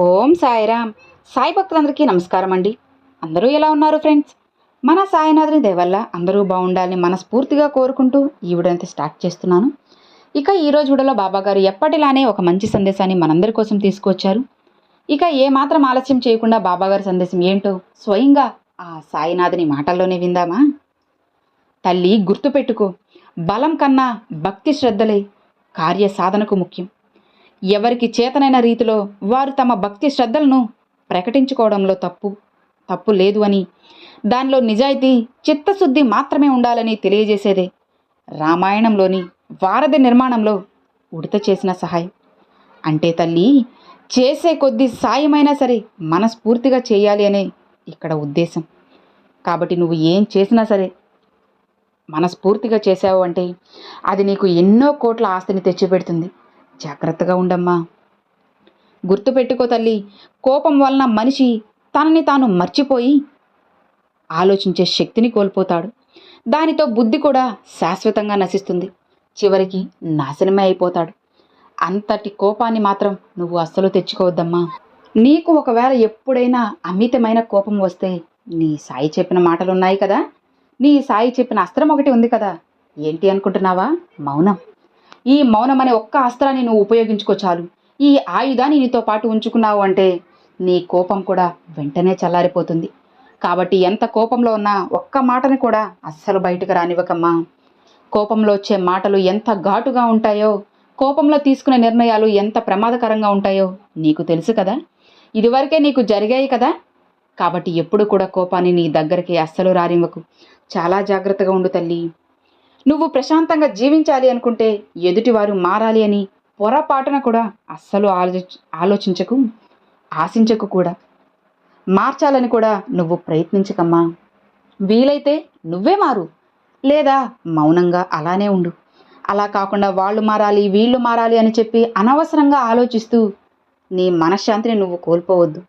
ఓం సాయిరామ్. సాయి భక్తులందరికీ నమస్కారం అండి. అందరూ ఎలా ఉన్నారు ఫ్రెండ్స్? మన సాయినాథుని దయవల్ల అందరూ బాగుండాలని మనస్ఫూర్తిగా కోరుకుంటూ ఈ వీడియోని స్టార్ట్ చేస్తున్నాను. ఇక ఈరోజు వీడియోలో బాబాగారు ఎప్పటిలానే ఒక మంచి సందేశాన్ని మనందరి కోసం తీసుకొచ్చారు. ఇక ఏమాత్రం ఆలస్యం చేయకుండా బాబాగారి సందేశం ఏంటో స్వయంగా ఆ సాయినాథుని మాటల్లోనే విందామా? తల్లి గుర్తుపెట్టుకో. బలం కన్నా భక్తి శ్రద్ధలే కార్య సాధనకు ముఖ్యం. ఎవరికి చేతనైన రీతిలో వారు తమ భక్తి శ్రద్ధలను ప్రకటించుకోవడంలో తప్పు తప్పు లేదు అని. దానిలో నిజాయితీ చిత్తశుద్ధి మాత్రమే ఉండాలని తెలియజేసేదే రామాయణంలోని వారధి నిర్మాణంలో ఉడత చేసిన సహాయం. అంటే తల్లి చేసే కొద్ది సాయమైనా సరే మనస్ఫూర్తిగా చేయాలి అనే ఇక్కడ ఉద్దేశం. కాబట్టి నువ్వు ఏం చేసినా సరే మనస్ఫూర్తిగా చేసావు అంటే అది నీకు ఎన్నో కోట్ల ఆస్తిని తెచ్చిపెడుతుంది. జాగ్రత్తగా ఉండమ్మా. గుర్తుపెట్టుకో తల్లి కోపం వలన మనిషి తనని తాను మర్చిపోయి ఆలోచించే శక్తిని కోల్పోతాడు. దానితో బుద్ధి కూడా శాశ్వతంగా నశిస్తుంది. చివరికి నాశనమే అయిపోతాడు. అంతటి కోపాన్ని మాత్రం నువ్వు అస్సలు తెచ్చుకోవద్దమ్మా. నీకు ఒకవేళ ఎప్పుడైనా అమితమైన కోపం వస్తే నీ సాయి చెప్పిన మాటలు ఉన్నాయి కదా. నీ సాయి చెప్పిన అస్త్రం ఒకటి ఉంది కదా. ఏంటి అనుకుంటున్నావా? మౌనం. ఈ మౌనం అనే ఒక్క అస్త్రాన్ని నువ్వు ఉపయోగించుకో చాలు. ఈ ఆయుధాన్ని నీతో పాటు ఉంచుకున్నావు అంటే నీ కోపం కూడా వెంటనే చల్లారిపోతుంది. కాబట్టి ఎంత కోపంలో ఉన్నా ఒక్క మాటని కూడా అస్సలు బయటకు రానివ్వకమ్మా. కోపంలో వచ్చే మాటలు ఎంత ఘాటుగా ఉంటాయో కోపంలో తీసుకునే నిర్ణయాలు ఎంత ప్రమాదకరంగా ఉంటాయో నీకు తెలుసు కదా. ఇదివరకే నీకు జరిగాయి కదా. కాబట్టి ఎప్పుడు కూడా కోపాన్ని నీ దగ్గరికి అస్సలు రానివ్వకు. చాలా జాగ్రత్తగా ఉండు తల్లి. నువ్వు ప్రశాంతంగా జీవించాలి అనుకుంటే ఎదుటివారు మారాలి అని పొరపాటున కూడా అస్సలు ఆలోచి ఆలోచించకు ఆశించకు కూడా. మార్చాలని కూడా నువ్వు ప్రయత్నించకమ్మా. వీలైతే నువ్వే మారు. లేదా మౌనంగా అలానే ఉండు. అలా కాకుండా వాళ్ళు మారాలి వీళ్ళు మారాలి అని చెప్పి అనవసరంగా ఆలోచిస్తూ నీ మనశ్శాంతిని నువ్వు కోల్పోవద్దు.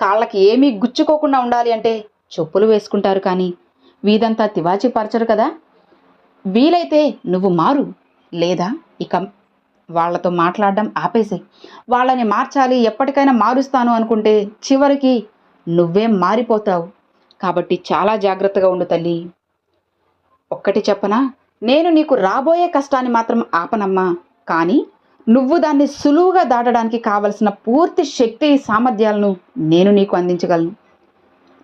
కాళ్ళకి ఏమీ గుచ్చుకోకుండా ఉండాలి అంటే చెప్పులు వేసుకుంటారు కానీ వీదంతా తివాచి పరచరు కదా? వీలైతే నువ్వు మారు. లేదా? ఇక వాళ్ళతో మాట్లాడడం ఆపేసే. వాళ్ళని మార్చాలి ఎప్పటికైనా మారుస్తాను అనుకుంటే చివరికి నువ్వే మారిపోతావు. కాబట్టి చాలా జాగ్రత్తగా ఉండు తల్లి. ఒక్కటి చెప్పనా? నేను నీకు రాబోయే కష్టాన్ని మాత్రం ఆపనమ్మా. కానీ నువ్వు దాన్ని సులువుగా దాటడానికి కావలసిన పూర్తి శక్తి సామర్థ్యాలను నేను నీకు అందించగలను.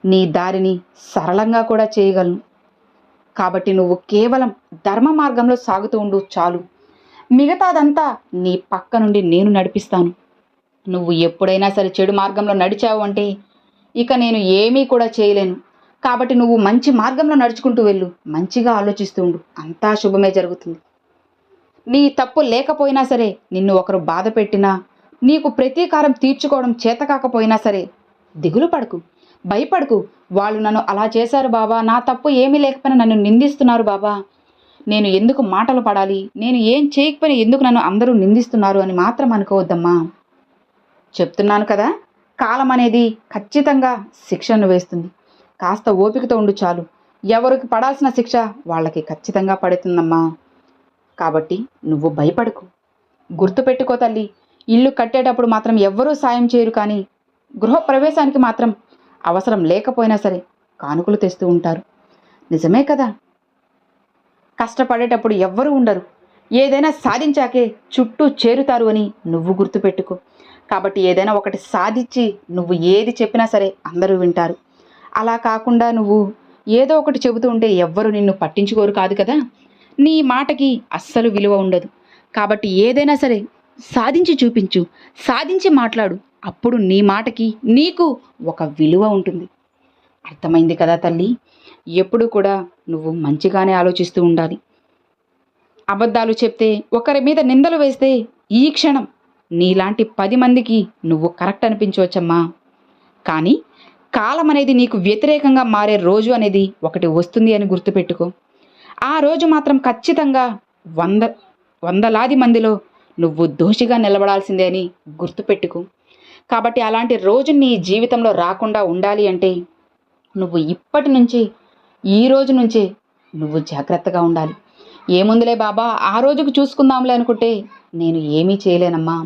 నీ దారిని సరళంగా కూడా చేయగలను. కాబట్టి నువ్వు కేవలం ధర్మ మార్గంలో సాగుతూ ఉండు చాలు. మిగతాదంతా నీ పక్క నుండి నేను నడిపిస్తాను. నువ్వు ఎప్పుడైనా సరే చెడు మార్గంలో నడిచావు అంటే ఇక నేను ఏమీ కూడా చేయలేను. కాబట్టి నువ్వు మంచి మార్గంలో నడుచుకుంటూ వెళ్ళు. మంచిగా ఆలోచిస్తూ ఉండు. అంతా శుభమే జరుగుతుంది. నీ తప్పు లేకపోయినా సరే నిన్ను ఒకరు బాధ పెట్టినా నీకు ప్రతీకారం తీర్చుకోవడం చేత కాకపోయినా సరే దిగులు పడకు. భయపడకు. వాళ్ళు నన్ను అలా చేశారు బాబా. నా తప్పు ఏమీ లేకపోయినా నన్ను నిందిస్తున్నారు బాబా. నేను ఎందుకు మాటలు పడాలి? నేను ఏం చేయకపోయినా ఎందుకు నన్ను అందరూ నిందిస్తున్నారు అని మాత్రం అనుకోవద్దమ్మా. చెప్తున్నాను కదా కాలం అనేది ఖచ్చితంగా శిక్షను వేస్తుంది. కాస్త ఓపికతో ఉండు చాలు. ఎవరికి పడాల్సిన శిక్ష వాళ్ళకి ఖచ్చితంగా పడుతుందమ్మా. కాబట్టి నువ్వు భయపడకు. గుర్తుపెట్టుకో తల్లి. ఇల్లు కట్టేటప్పుడు మాత్రం ఎవ్వరూ సాయం చేయరు కానీ గృహప్రవేశానికి మాత్రం అవసరం లేకపోయినా సరే కానుకలు తెస్తూ ఉంటారు. నిజమే కదా? కష్టపడేటప్పుడు ఎవ్వరూ ఉండరు. ఏదైనా సాధించాకే చుట్టూ చేరుతారు అని నువ్వు గుర్తుపెట్టుకో. కాబట్టి ఏదైనా ఒకటి సాధించి నువ్వు ఏది చెప్పినా సరే అందరూ వింటారు. అలా కాకుండా నువ్వు ఏదో ఒకటి చెబుతూ ఉంటే ఎవ్వరు నిన్ను పట్టించుకోరు కాదు కదా? నీ మాటకి అస్సలు విలువ ఉండదు. కాబట్టి ఏదైనా సరే సాధించి చూపించు. సాధించి మాట్లాడు. అప్పుడు నీ మాటకి నీకు ఒక విలువ ఉంటుంది. అర్థమైంది కదా తల్లి? ఎప్పుడు కూడా నువ్వు మంచిగానే ఆలోచిస్తూ ఉండాలి. అబద్ధాలు చెప్తే ఒకరి మీద నిందలు వేస్తే ఈ క్షణం నీలాంటి పది మందికి నువ్వు కరెక్ట్ అనిపించవచ్చమ్మా. కానీ కాలం అనేది నీకు వ్యతిరేకంగా మారే రోజు అనేది ఒకటి వస్తుంది అని గుర్తుపెట్టుకో. ఆ రోజు మాత్రం ఖచ్చితంగా వంద వందలాది మందిలో నువ్వు దోషిగా నిలబడాల్సిందే అని గుర్తుపెట్టుకో. కాబట్టి అలాంటి రోజు నీ జీవితంలో రాకుండా ఉండాలి అంటే నువ్వు ఇప్పటి నుంచి ఈ రోజు నుంచే నువ్వు జాగ్రత్తగా ఉండాలి. ఏముందిలే బాబా ఆ రోజుకు చూసుకుందాంలే అనుకుంటే నేను ఏమీ చేయలేనమ్మా.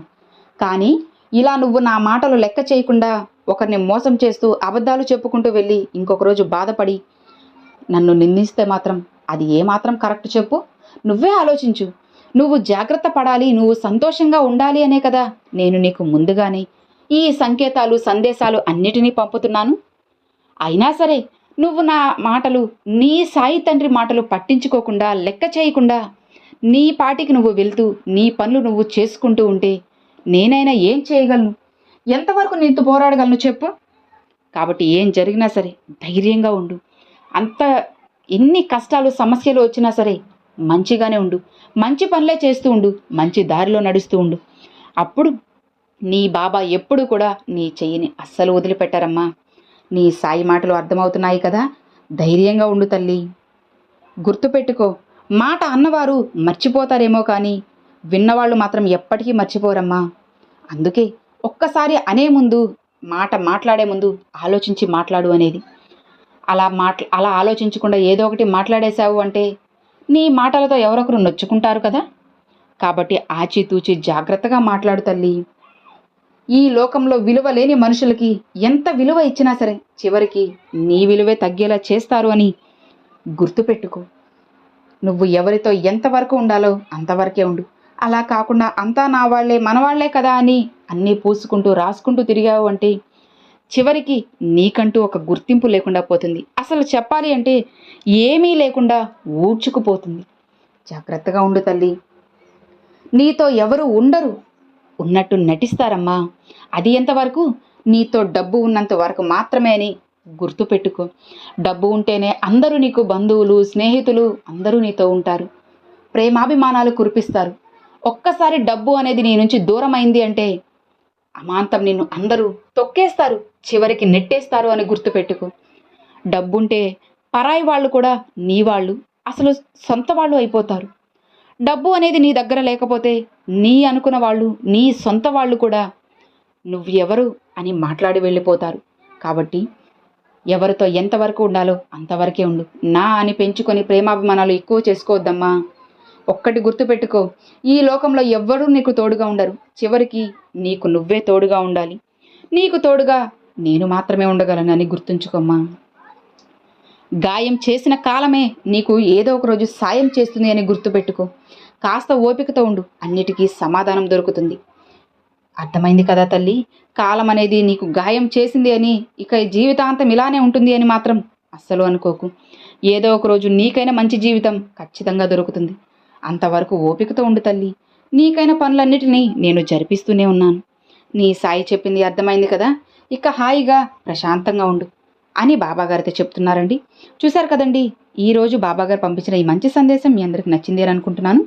కానీ ఇలా నువ్వు నా మాటలు లెక్క చేయకుండా ఒకరిని మోసం చేస్తూ అబద్ధాలు చెప్పుకుంటూ వెళ్ళి ఇంకొక రోజు బాధపడి నన్ను నిందిస్తే మాత్రం అది ఏమాత్రం కరెక్ట్ చెప్పు? నువ్వే ఆలోచించు. నువ్వు జాగ్రత్త పడాలి నువ్వు సంతోషంగా ఉండాలి అనే కదా నేను నీకు ముందుగానే ఈ సంకేతాలు సందేశాలు అన్నిటినీ పంపుతున్నాను. అయినా సరే నువ్వు నా మాటలు నీ సాయి తండ్రి మాటలు పట్టించుకోకుండా లెక్క చేయకుండా నీ పాటికి నువ్వు వెళ్తూ నీ పనులు నువ్వు చేసుకుంటూ ఉంటే నేనైనా ఏం చేయగలను? ఎంతవరకు నీతో పోరాడగలను చెప్పు? కాబట్టి ఏం జరిగినా సరే ధైర్యంగా ఉండు. అంత ఎన్ని కష్టాలు సమస్యలు వచ్చినా సరే మంచిగానే ఉండు. మంచి పనులే చేస్తూ ఉండు. మంచి దారిలో నడుస్తూ ఉండు. అప్పుడు నీ బాబా ఎప్పుడు కూడా నీ చెయ్యిని అస్సలు వదిలిపెట్టారమ్మా. నీ సాయి మాటలు అర్థమవుతున్నాయి కదా? ధైర్యంగా ఉండు తల్లి. గుర్తుపెట్టుకో మాట అన్నవారు మర్చిపోతారేమో కానీ విన్నవాళ్ళు మాత్రం ఎప్పటికీ మర్చిపోరమ్మా. అందుకే ఒక్కసారి అనే ముందు మాట మాట్లాడే ముందు ఆలోచించి మాట్లాడు అనేది. అలా మాట్లా అలా ఆలోచించకుండా ఏదో ఒకటి మాట్లాడేశావు అంటే నీ మాటలతో ఎవరొకరు నొచ్చుకుంటారు కదా? కాబట్టి ఆచితూచి జాగ్రత్తగా మాట్లాడు తల్లి. ఈ లోకంలో విలువ లేని మనుషులకి ఎంత విలువ ఇచ్చినా సరే చివరికి నీ విలువే తగ్గేలా చేస్తారు అని గుర్తుపెట్టుకో. నువ్వు ఎవరితో ఎంతవరకు ఉండాలో అంతవరకే ఉండు. అలా కాకుండా అంతా నా వాళ్ళే మనవాళ్ళే కదా అని అన్నీ పూసుకుంటూ రాసుకుంటూ తిరిగావు అంటే చివరికి నీకంటూ ఒక గుర్తింపు లేకుండా పోతుంది. అసలు చెప్పాలి అంటే ఏమీ లేకుండా ఊడ్చుకుపోతుంది. జాగ్రత్తగా ఉండు తల్లి. నీతో ఎవరు ఉండరు. ఉన్నట్టు నటిస్తారమ్మా. అది ఎంతవరకు? నీతో డబ్బు ఉన్నంత వరకు మాత్రమే అని గుర్తుపెట్టుకో డబ్బు ఉంటేనే అందరూ నీకు బంధువులు స్నేహితులు అందరూ నీతో ఉంటారు. ప్రేమాభిమానాలు కురిపిస్తారు. ఒక్కసారి డబ్బు అనేది నీ నుంచి దూరమైంది అంటే అమాంతం నిన్ను అందరూ తొక్కేస్తారు చివరికి నెట్టేస్తారు అని గుర్తుపెట్టుకో డబ్బుంటే పరాయి వాళ్ళు కూడా నీ వాళ్ళు అసలు సొంత వాళ్ళు అయిపోతారు. డబ్బు అనేది నీ దగ్గర లేకపోతే నీ అనుకున్న వాళ్ళు నీ సొంత వాళ్ళు కూడా నువ్వు ఎవరు అని మాట్లాడి వెళ్ళిపోతారు. కాబట్టి ఎవరితో ఎంతవరకు ఉండాలో అంతవరకే ఉండు. నా అని పెంచుకొని ప్రేమాభిమానాలు ఎక్కువ చేసుకోవద్దమ్మా. ఒక్కటి గుర్తుపెట్టుకో ఈ లోకంలో ఎవ్వరూ నీకు తోడుగా ఉండరు. చివరికి నీకు నువ్వే తోడుగా ఉండాలి. నీకు తోడుగా నేను మాత్రమే ఉండగలనని గుర్తుంచుకోమ్మా. గాయం చేసిన కాలమే నీకు ఏదో ఒక రోజు సాయం చేస్తుంది అని గుర్తుపెట్టుకో. కాస్త ఓపికతో ఉండు అన్నిటికీ సమాధానం దొరుకుతుంది. అర్థమైంది కదా తల్లి? కాలం అనేది నీకు గాయం చేసింది అని ఇక జీవితాంతం ఇలానే ఉంటుంది అని మాత్రం అస్సలు అనుకోకు. ఏదో ఒక రోజు నీకైనా మంచి జీవితం ఖచ్చితంగా దొరుకుతుంది. అంతవరకు ఓపికతో ఉండు తల్లి. నీకైన పనులన్నిటినీ నేను జరిపిస్తూనే ఉన్నాను. నీ సాయి చెప్పింది అర్థమైంది కదా? ఇక హాయిగా ప్రశాంతంగా ఉండు అని బాబాగారితో చెప్తున్నారండి. చూశారు కదండి? ఈరోజు బాబాగారు పంపించిన ఈ మంచి సందేశం మీ అందరికి నచ్చింది అని అనుకుంటున్నాను.